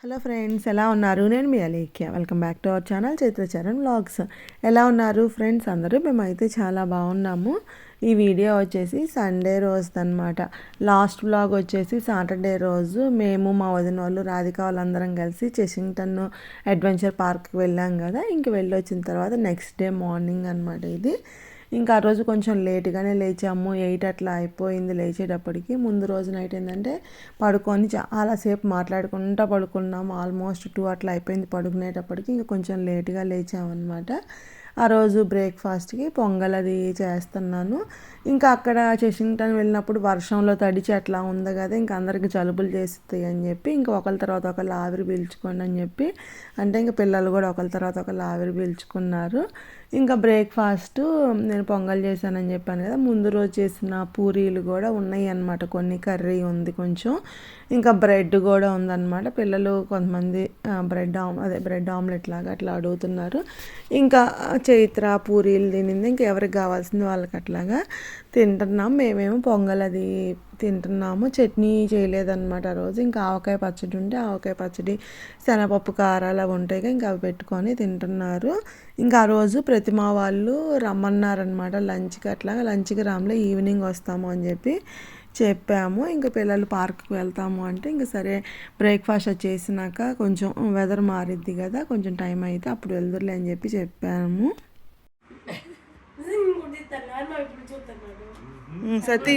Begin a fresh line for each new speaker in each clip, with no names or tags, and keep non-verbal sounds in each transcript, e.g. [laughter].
Hello friends ఎలా ఉన్నారు? నేను మీ Alekhya. Welcome back to our channel Chaitracharan vlogs. ఎలా ఉన్నారు ఫ్రెండ్స్? అందరూ మేమైతే చాలా బాగున్నాము. ఈ వీడియో వచ్చేసి సండే రోజు అనమాట లాస్ట్ బ్లాగ్ వచ్చేసి సాటర్డే రోజు మేము మా వదిన వాళ్ళు రాధిక వాళ్ళందరం కలిసి చెషింగ్టన్ అడ్వెంచర్ పార్క్కి వెళ్ళాం కదా. ఇంక వెళ్ళి వచ్చిన తర్వాత నెక్స్ట్ డే మార్నింగ్ అనమాట ఇది. ఇంకా ఆ రోజు కొంచెం లేట్గానే లేచాము ఎయిట్ అట్లా అయిపోయింది లేచేటప్పటికి. ముందు రోజు నైట్ ఏంటంటే పడుకొని చాలాసేపు మాట్లాడుకుంటా పడుకున్నాము ఆల్మోస్ట్ టూ అట్లా అయిపోయింది పడుకునేటప్పటికి. ఇంకా కొంచెం లేట్గా లేచామన్నమాట. ఆ రోజు బ్రేక్ఫాస్ట్కి పొంగల్ అది చేస్తున్నాను. ఇంకా అక్కడ చెషింగ్టన్ వెళ్ళినప్పుడు వర్షంలో తడిచి అట్లా ఉంది కదా ఇంకా అందరికి జలుబులు చేస్తాయి అని చెప్పి ఇంకా ఒకరి తర్వాత ఒకళ్ళు ఆవిరి పీల్చుకోండి అని చెప్పి అంటే ఇంకా పిల్లలు కూడా ఒకరి తర్వాత ఒకళ్ళు ఆవిరి పీల్చుకున్నారు. ఇంకా బ్రేక్ఫాస్ట్ నేను పొంగల్ చేశానని చెప్పాను కదా ముందు రోజు చేసిన పూరీలు కూడా ఉన్నాయి అన్నమాట. కొన్ని కర్రీ ఉంది కొంచెం ఇంకా బ్రెడ్ కూడా ఉందన్నమాట. పిల్లలు కొంతమంది బ్రెడ్ ఆమ్ అదే బ్రెడ్ ఆమ్లెట్ లాగా అట్లా అడుగుతున్నారు. ఇంకా చైత్ర పూరీలు తినింది. ఇంకా ఎవరికి కావాల్సింది వాళ్ళకి అట్లాగా తింటున్నాం. మేమేమో పొంగల్ అది తింటున్నాము. చట్నీ చేయలేదన్నమాట ఆ రోజు. ఇంకా ఆవకాయ పచ్చడి ఉంటే ఆవకాయ పచ్చడి శనగపప్పు కారాలు అవి ఉంటాయి ఇంకా అవి పెట్టుకొని తింటున్నారు. ఇంకా ఆ రోజు ప్రతిమా వాళ్ళు రమ్మన్నారనమాట లంచ్కి అట్లాగా. లంచ్కి రాములే ఈవినింగ్ వస్తాము అని చెప్పి. చెప్పాము. ఇంకా పిల్లలు పార్క్కి వెళ్తాము అంటే ఇంకా సరే బ్రేక్ఫాస్ట్ చేసినాక కొంచెం వెదర్ మారిద్ది కదా కొంచెం టైం అయితే అప్పుడు వెళ్దురులే అని చెప్పి చెప్పాము. సతీ.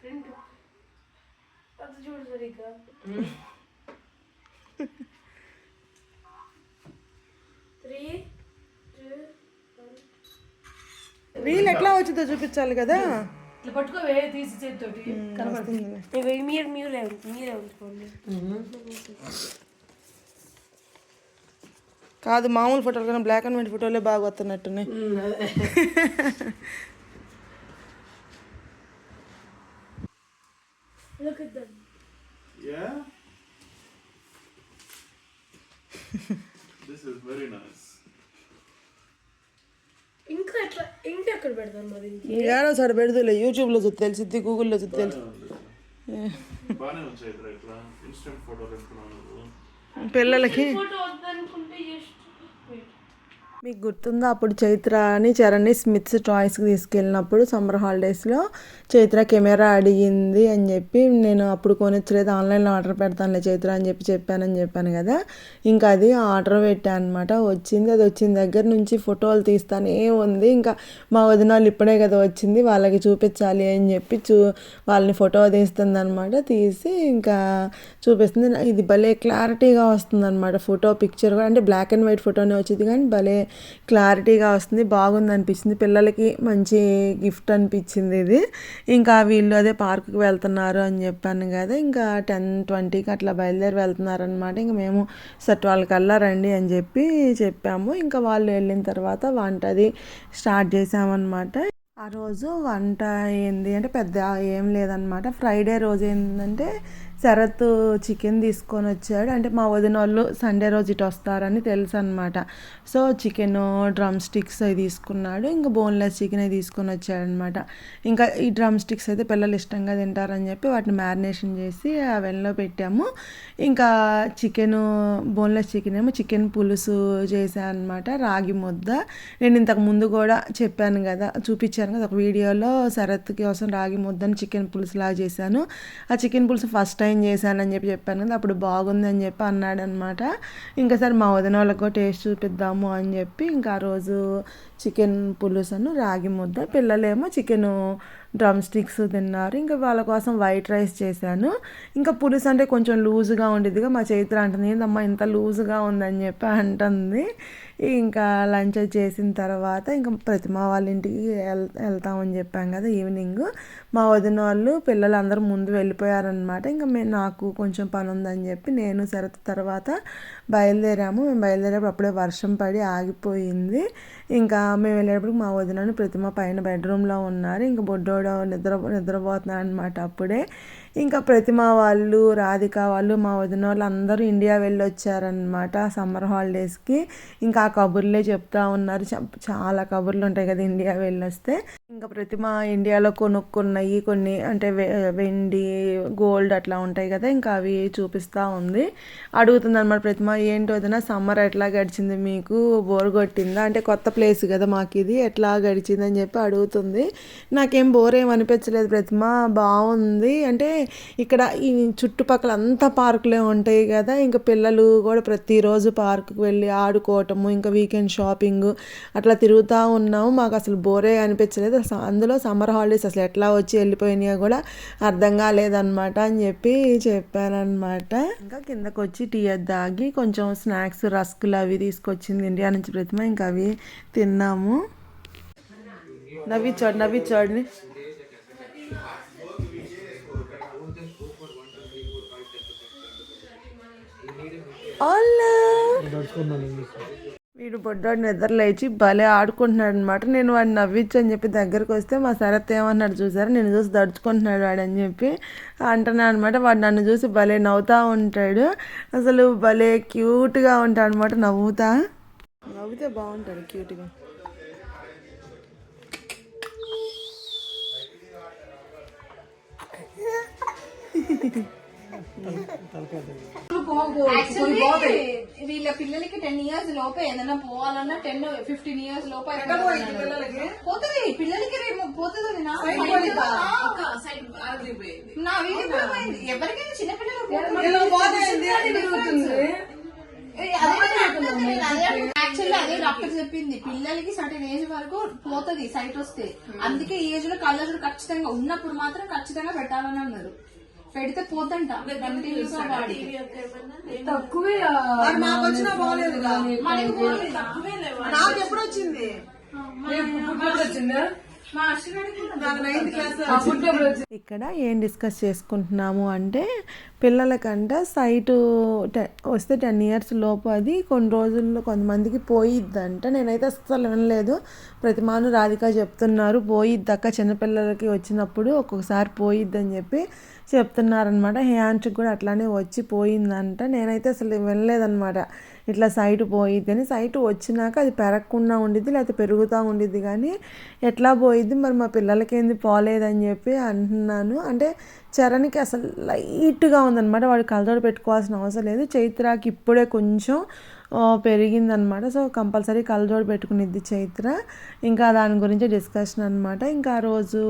ప్రింట్ అది చూడు సరిగ్గా. [laughs]
రీల్ ఎట్లా వచ్చిందో చూపించాలి కదా.
ఇట్లా పట్టుకోవే తీసి చేతితోటి. కనబడుతుంది
ఇవి మీరు మీరే మీరే ఉంచుకోండి.
కాదు మామూలు ఫోటోలు కన్నా బ్లాక్ అండ్ వైట్ ఫోటోలే బాగా వస్తున్నట్టున్నాయి.
Look at them.
Yeah. [laughs] this is very nice.
ఇంకా ఎట్లా ఇంకా ఎక్కడ పెడతాను మరి
ఏడో సార్ పెడుతులే యూట్యూబ్లో చూసి తెలిసిద్ది గూగుల్లో చూసి తెలిసి
బాగానే వచ్చాయి ఇట్లా ఇట్లా. ఇన్స్టెంట్ ఫోటోలు పెట్టుకున్నాను నువ్వు.
పిల్లలకి
ఫోటో వద్దనుకుంటే జస్ట్
మీకు గుర్తుందా? అప్పుడు చైత్ర అని చరణ్ని స్మిత్స్ టాయ్స్కి తీసుకెళ్ళినప్పుడు సమ్మర్ హాలిడేస్లో చైత్ర కెమెరా అడిగింది అని చెప్పి నేను అప్పుడు కొనిచ్చలేదు ఆన్లైన్లో ఆర్డర్ పెడతానులే చైత్ర అని చెప్పి చెప్పానని చెప్పాను కదా. ఇంకా అది ఆర్డర్ పెట్టాను అనమాట వచ్చింది అది వచ్చిన దగ్గర నుంచి ఫోటోలు తీస్తానే ఉంది. ఇంకా మా వదిన వాళ్ళు ఇప్పుడే కదా వచ్చింది వాళ్ళకి చూపించాలి అని చెప్పి చూ వాళ్ళని ఫోటో తీస్తుంది అనమాట తీసి ఇంకా చూపిస్తుంది. ఇది భలే క్లారిటీగా వస్తుంది అనమాట ఫోటో పిక్చర్ కూడా. అంటే బ్లాక్ అండ్ వైట్ ఫోటోనే వచ్చింది కానీ భలే క్లారిటీగా వస్తుంది బాగుంది అనిపించింది పిల్లలకి మంచి గిఫ్ట్ అనిపించింది ఇది. ఇంకా వీళ్ళు అదే పార్కుకి వెళ్తున్నారు అని చెప్పాను కదా ఇంకా టెన్ ట్వంటీకి అట్లా బయలుదేరి వెళ్తున్నారు అనమాట ఇంకా మేము సార్ ట్వెల్వ్ కల్లా రండి అని చెప్పి చెప్పాము. ఇంకా వాళ్ళు వెళ్ళిన తర్వాత వంట అది స్టార్ట్ చేసామన్నమాట. ఆ రోజు వంట ఏంది అంటే పెద్ద ఏం లేదనమాట ఫ్రైడే రోజు ఏంటంటే శరత్ చికెన్ తీసుకొని వచ్చాడు. అంటే మా వదిన వాళ్ళు సండే రోజు ఇటు వస్తారని తెలుసు అనమాట సో చికెన్ డ్రమ్ స్టిక్స్ అవి తీసుకున్నాడు. ఇంకా బోన్లెస్ చికెన్ అవి తీసుకొని వచ్చాడనమాట ఇంకా ఈ డ్రమ్ స్టిక్స్ అయితే పిల్లలు ఇష్టంగా తింటారని చెప్పి వాటిని మ్యారినేషన్ చేసి అవెన్లో వెన్లో పెట్టాము. ఇంకా చికెన్ బోన్లెస్ చికెన్ ఏమో చికెన్ పులుసు చేశాను అనమాట రాగి ముద్ద. నేను ఇంతకు ముందు కూడా చెప్పాను కదా చూపించాను కదా ఒక వీడియోలో శరత్ కోసం రాగి ముద్దని చికెన్ పులుసు లాగా చేశాను. ఆ చికెన్ పులుసు ఫస్ట్ టైం చేశానని చెప్పి చెప్పాను కదా అప్పుడు బాగుంది అని చెప్పి అన్నాడనమాట. ఇంకా సరే మా వదిన వాళ్ళకు టేస్ట్ చూపిద్దాము అని చెప్పి ఇంకా ఆ రోజు చికెన్ పులుసును రాగి ముద్ద పిల్లలేమో చికెను డ్రమ్ స్టిక్స్ తిన్నారు. ఇంకా వాళ్ళ కోసం వైట్ రైస్ చేశాను. ఇంకా పులుసు అంటే కొంచెం లూజుగా ఉండేదిగా మా చైత్ర అంటుంది ఏందమ్మా ఇంత లూజుగా ఉందని చెప్పి అంటుంది. ఇంకా లంచ్ చేసిన తర్వాత ఇంకా ప్రతిమ వాళ్ళ ఇంటికి వెల్ వెళ్తామని చెప్పాం కదా ఈవినింగ్. మా వదిన వాళ్ళు పిల్లలు అందరూ ముందు వెళ్ళిపోయారనమాట ఇంకా మేము నాకు కొంచెం పని ఉందని చెప్పి నేను శరత్ తర్వాత బయలుదేరాము. మేము బయలుదేరేటప్పుడు అప్పుడే వర్షం పడి ఆగిపోయింది. ఇంకా మేము వెళ్ళేటప్పుడు మా వదినను ప్రతిమ పైన బెడ్రూమ్లో ఉన్నారు. ఇంకా బొడ్డోడు కూడా నిద్ర నిద్రపోతున్నాడు అనమాట అప్పుడే. ఇంకా ప్రతిమ వాళ్ళు రాధిక వాళ్ళు మా వదిన వాళ్ళు అందరూ ఇండియా వెళ్ళొచ్చారనమాట సమ్మర్ హాలిడేస్కి. ఇంకా ఆ కబుర్లే చెప్తా ఉన్నారు. చాలా కబుర్లు ఉంటాయి కదా ఇండియా వెళ్ళి వస్తే ఇంకా ప్రతిమ ఇండియాలో కొనుక్కున్నవి కొన్ని అంటే వె- వెండి గోల్డ్ అట్లా ఉంటాయి కదా ఇంకా అవి చూపిస్తూ ఉంది. అడుగుతుంది అనమాట ప్రతిమ ఏంటి ఏదైనా సమ్మర్ ఎట్లా గడిచింది? మీకు బోర్ కొట్టిందా? అంటే కొత్త ప్లేస్ కదా మాకు ఇది ఎట్లా గడిచింది అని చెప్పి అడుగుతుంది. నాకేం బోర్ ఏం అనిపించలేదు ప్రతిమ బాగుంది. అంటే ఇక్కడ ఈ చుట్టుపక్కల అంతా పార్కులే ఉంటాయి కదా ఇంకా పిల్లలు కూడా ప్రతిరోజు పార్కుకి వెళ్ళి ఆడుకోవటము ఇంకా వీకెండ్ షాపింగ్ అట్లా తిరుగుతూ ఉన్నాము. మాకు అసలు బోరే అనిపించలేదు. అసలు అందులో సమ్మర్ హాలిడేస్ అసలు ఎట్లా వచ్చి వెళ్ళిపోయినాయో కూడా అర్థం కాలేదన్నమాట అని చెప్పి చెప్పానమాట ఇంకా కిందకు వచ్చి టీ అది తాగి కొంచెం స్నాక్స్ రస్కులు అవి తీసుకొచ్చింది ఇండియా నుంచి ప్రతిమ. ఇంకా అవి తిన్నాము. నవ్వించోడు నవ్వించోడిని వీడు బొడ్డోడు నిద్ర లేచి భలే ఆడుకుంటున్నాడు అనమాట నేను వాడిని నవ్వించు అని చెప్పి దగ్గరకు వస్తే మా శరత్ ఏమన్నాడు చూసారా? నేను చూసి దడుచుకుంటున్నాడు వాడు అని చెప్పి అంటున్నాను అనమాట వాడు నన్ను చూసి భలే నవ్వుతూ ఉంటాడు. అసలు భలే క్యూట్గా ఉంటాడు అనమాట నవ్వుతా. నవ్వుతే బాగుంటాడు క్యూట్గా.
Actually, వీళ్ళ పిల్లలకి టెన్ ఇయర్స్ లోపే ఏదైనా పోవాలన్నా టెన్ ఫిఫ్టీన్ ఇయర్స్ లోపే పోతుంది పిల్లలకి రేపు పోతుంది నా ఎవరికైనా యాక్చువల్లీ అదే డాక్టర్ చెప్పింది. పిల్లలకి సర్టెన్ ఏజ్ వరకు పోతుంది సైట్ వస్తే. అందుకే ఈ ఏజ్లో కళ్ళజోడు ఖచ్చితంగా ఉన్నప్పుడు మాత్రం ఖచ్చితంగా పెట్టాలని అన్నారు. పెడితే పోతంట
తక్కువే ఆ,
మనకి పోలేదు.
నాకు ఎప్పుడు వచ్చింది
వచ్చిందా?
ఇక్కడ ఏం డిస్కస్ చేసుకుంటున్నాము అంటే పిల్లలకంట సైట్ టె వస్తే టెన్ ఇయర్స్ లోపు అది కొన్ని రోజుల్లో కొంతమందికి పోయిద్దంట. నేనైతే అస్సలు వినలేదు. ప్రతిమాను రాధిక చెప్తున్నారు పోయిద్దక్క చిన్నపిల్లలకి వచ్చినప్పుడు ఒక్కొక్కసారి పోయిద్దని చెప్పి చెప్తున్నారనమాట హ్యాండ్స్కి కూడా అట్లానే వచ్చి పోయిందంట. నేనైతే అసలు వినలేదన్నమాట. ఇట్లా సైట్ అని సైట్ వచ్చినాక అది పెరగకుండా ఉండిద్ది లేకపోతే పెరుగుతూ ఉండిద్ది. కానీ ఎట్లా పోయిద్ది మరి మా పిల్లలకి ఏంది పోలేదని చెప్పి అంటున్నాను. అంటే చరణ్కి అసలు లైట్గా ఉందన్నమాట. వాడు కలదోడు పెట్టుకోవాల్సిన అవసరం లేదు. చైత్రాకి ఇప్పుడే కొంచెం పెరిగిందనమాట సో కంపల్సరీ కళ్ళజోడు పెట్టుకునిద్ది చైత్ర. ఇంకా దాని గురించి డిస్కషన్ అనమాట ఇంకా ఆ రోజు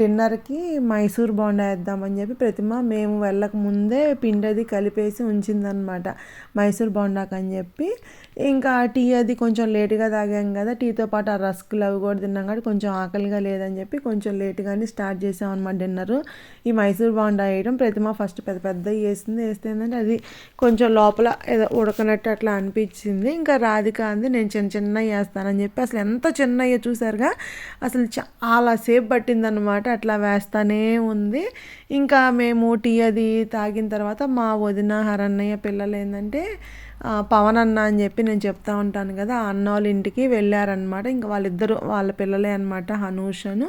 డిన్నర్కి మైసూర్ బోండా వేద్దామని చెప్పి ప్రతిమ మేము వెళ్ళక ముందే పిండి అది కలిపేసి ఉంచిందనమాట మైసూర్ బోండాకి అని చెప్పి. ఇంకా టీ అది కొంచెం లేట్గా తాగాం కదా టీతో పాటు ఆ రస్కులు అవి కూడా తిన్నాం కాబట్టి కొంచెం ఆకలిగా లేదని చెప్పి కొంచెం లేట్గానే స్టార్ట్ చేసాం అనమాట డిన్నర్. ఈ మైసూర్ బాండ్ వేయడం ప్రతిమ ఫస్ట్ పెద్ద పెద్ద వేసింది. వేస్తే ఏంటంటే అది కొంచెం లోపల ఏదో ఉడకనట్టు అట్లా అనిపించింది. ఇంకా రాధిక అంది నేను చిన్న చిన్న వేస్తానని చెప్పి అసలు ఎంత చిన్నయ్యో చూసారుగా అసలు చాలా సేపు పట్టిందనమాట అట్లా వేస్తానే ఉంది. ఇంకా మేము టీ అది తాగిన తర్వాత మా వదిన హరన్నయ్య పిల్లలు ఏంటంటే పవన్ అన్న అని చెప్పి నేను చెప్తా ఉంటాను కదా అన్న వాళ్ళ ఇంటికి వెళ్ళారనమాట ఇంకా వాళ్ళిద్దరు వాళ్ళ పిల్లలే అనమాట హనూషను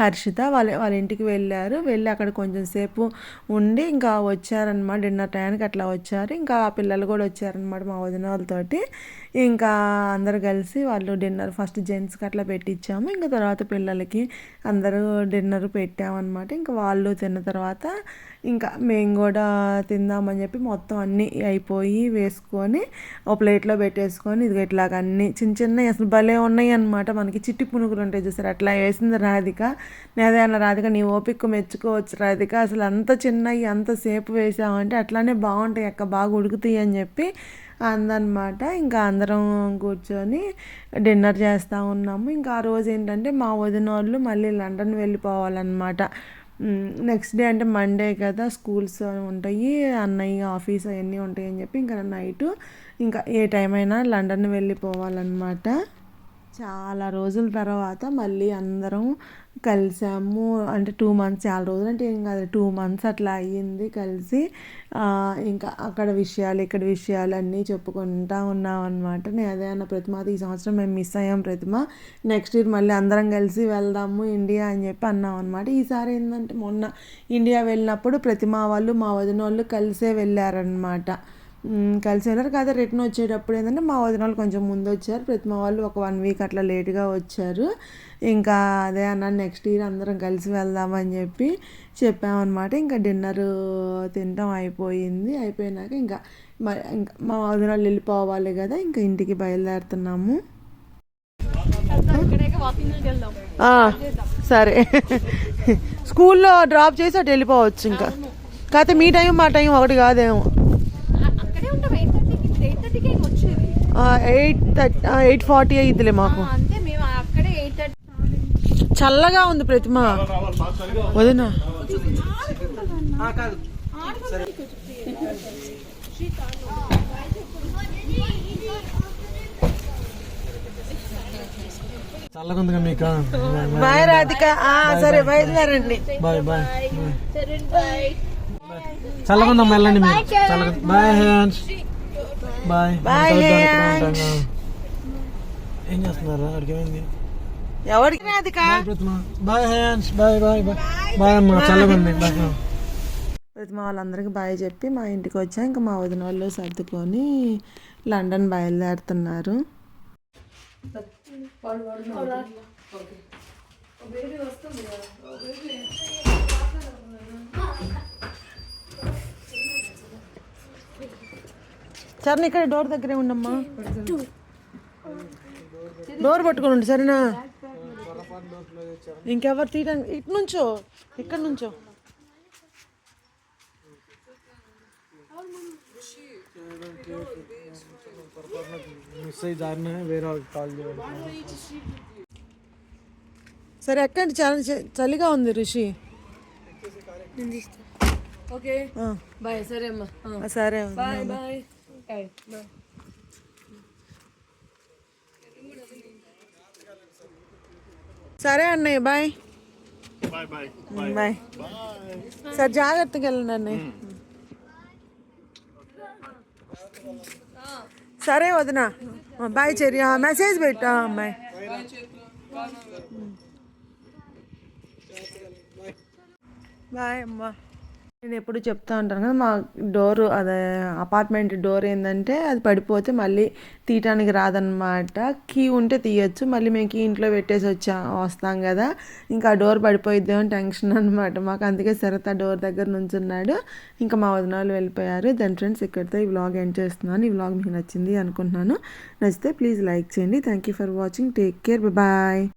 హర్షిత వాళ్ళ వాళ్ళ ఇంటికి వెళ్ళారు. వెళ్ళి అక్కడ కొంచెం సేపు ఉండి ఇంకా వచ్చారనమాట డిన్నర్ టైంకి అట్లా వచ్చారు. ఇంకా ఆ పిల్లలు కూడా వచ్చారనమాట మా వదిన వాళ్ళతోటి. ఇంకా అందరు కలిసి వాళ్ళు డిన్నర్ ఫస్ట్ జెంట్స్కి అట్లా పెట్టించాము ఇంకా తర్వాత పిల్లలకి అందరూ డిన్నర్ పెట్టామన్నమాట. ఇంకా వాళ్ళు తిన్న తర్వాత ఇంకా మేము కూడా తిందామని చెప్పి మొత్తం అన్నీ అయిపోయి వేసుకొని ఒక ప్లేట్లో పెట్టేసుకొని ఇది ఇట్లాగ అన్నీ చిన్న చిన్నవి అసలు భలే ఉన్నాయి అనమాట మనకి చిట్టి పునుగులు ఉంటాయి చూసారు? అట్లా వేసింది రాధిక. నేదే రాధిక నీ ఓపిక మెచ్చుకోవచ్చు రాధిక. అసలు అంత చిన్నవి అంతసేపు వేసామంటే అట్లానే బాగుంటాయి అక్క బాగా ఉడుకుతాయి అని చెప్పి అందనమాట ఇంకా అందరం కూర్చొని డిన్నర్ చేస్తూ ఉన్నాము. ఇంకా ఆ రోజు ఏంటంటే మా వదిన వాళ్ళు మళ్ళీ లండన్ వెళ్ళిపోవాలన్నమాట. నెక్స్ట్ డే అంటే మండే కదా స్కూల్స్ ఉంటాయి అన్నయ్య ఆఫీస్ అవన్నీ ఉంటాయి అని చెప్పి ఇంకా నైట్ ఇంకా ఏ టైం అయినా లండన్ వెళ్ళిపోవాలన్నమాట. చాలా రోజుల తర్వాత మళ్ళీ అందరం కలిసాము. అంటే టూ మంత్స్ చాలా రోజులు. అంటే ఏం కాదు టూ మంత్స్ అట్లా అయ్యింది కలిసి ఇంకా అక్కడ విషయాలు ఇక్కడ విషయాలు అన్నీ చెప్పుకుంటా ఉన్నాం అనమాట నేను అదే అన్న ప్రతిమ ఈ సంవత్సరం మేము మిస్ అయ్యాం ప్రతిమ. నెక్స్ట్ ఇయర్ మళ్ళీ అందరం కలిసి వెళ్దాము ఇండియా అని చెప్పి అన్నాం అనమాట ఈసారి ఏంటంటే మొన్న ఇండియా వెళ్ళినప్పుడు ప్రతిమ వాళ్ళు మా వదిన వాళ్ళు కలిసే వెళ్ళారనమాట మ్, కలిసి కాదు రిటర్న్ వచ్చేటప్పుడు ఏంటంటే మా వదిన వాళ్ళు కొంచెం ముందు వచ్చారు. ప్రతిమ వాళ్ళు ఒక వన్ వీక్ అట్లా లేట్గా వచ్చారు. ఇంకా అదే అన్న నెక్స్ట్ ఇయర్ అందరం కలిసి వెళ్దామని చెప్పి చెప్పామన్నమాట. ఇంకా డిన్నర్ తినడం అయిపోయింది. అయిపోయినాక ఇంకా ఇంకా మా వదిన వాళ్ళు వెళ్ళిపోవాలి కదా ఇంకా ఇంటికి బయలుదేరుతున్నాము. సరే. [laughs] స్కూల్లో డ్రాప్ చేసి అటు వెళ్ళిపోవచ్చు ఇంకా. కాకపోతే మీ టైం మా టైం ఒకటి కాదేమో
అక్కడే ఉంటాం ఎయిట్ థర్టీకి ఎయిట్ థర్టీకి వచ్చేది
ఎయిట్ థర్టీ ఎయిట్ ఫార్టీ అయ్యిద్దిలే మాకు.
అంతే మేము అక్కడే ఎయిట్ థర్టీ
చల్లగా ఉంది ప్రతిమ. వదిన.
చల్లగా ఉంది మీకు?
బాయ్ రాధిక. ఆ, సరే బయలుదేరండి.
బాయ్ బాయ్ చల్లగా ఉందమ్మా వెళ్ళండి మీరు. చల్లగా బాయ్ హ్యాండ్స్ బాయ్
Bye,
ఏం చేస్తున్నారు? అక్కడికి ఏమైంది
ఎవరికి Radhika
bye Pratima. Bye hands bye bye bye bye అమ్మా. బాయ్
ప్రతిమ వాళ్ళందరికీ బాయ్ చెప్పి మా ఇంటికి వచ్చా. ఇంకా మా వదిన వాళ్ళు సర్దుకొని లండన్ బయలుదేరుతున్నారు. సరే ఇక్కడ డోర్ దగ్గరే ఉండమ్మా. డోర్ పట్టుకొని ఉండు సరేనా? ఇంకెవరు తీయడానికి ఇటు నుంచో ఇక్కడ నుంచో. సరే ఎక్కండి చాలా చలిగా ఉంది ఋషి
ఓకే. బాయ్ సరే అమ్మా.
సరే.
Bye bye.
సరే అన్నయ్య బాయ్
బాయ్ బాయ్
బాయ్ సరే జాగ్రత్తగా వెళ్ళండి అన్నయ్య సరే వదిన బాయ్ చెరి మెసేజ్ పెట్టా అమ్మాయి బాయ్ అమ్మా నేను ఎప్పుడు చెప్తా ఉంటాను కదా మా డోర్ అదే అపార్ట్మెంట్ డోర్ ఏంటంటే అది పడిపోతే మళ్ళీ తీయటానికి రాదనమాట కీ ఉంటే తీయచ్చు మళ్ళీ మేము కీ ఇంట్లో పెట్టేసి వచ్చా వస్తాం కదా. ఇంకా ఆ డోర్ పడిపోయిద్దేమో టెన్షన్ అనమాట మాకు అందుకే సరత డోర్ దగ్గర నుంచున్నాడు. ఇంకా మా వదిన వాళ్ళు వెళ్ళిపోయారు. దాని ఫ్రెండ్స్ ఇక్కడితో ఈ వ్లాగ్ ఎండ్ చేస్తున్నాను. ఈ వ్లాగ్ మీకు నచ్చింది అనుకుంటున్నాను. నచ్చితే ప్లీజ్ లైక్ చేయండి. Thank you for watching. Take care. Bye.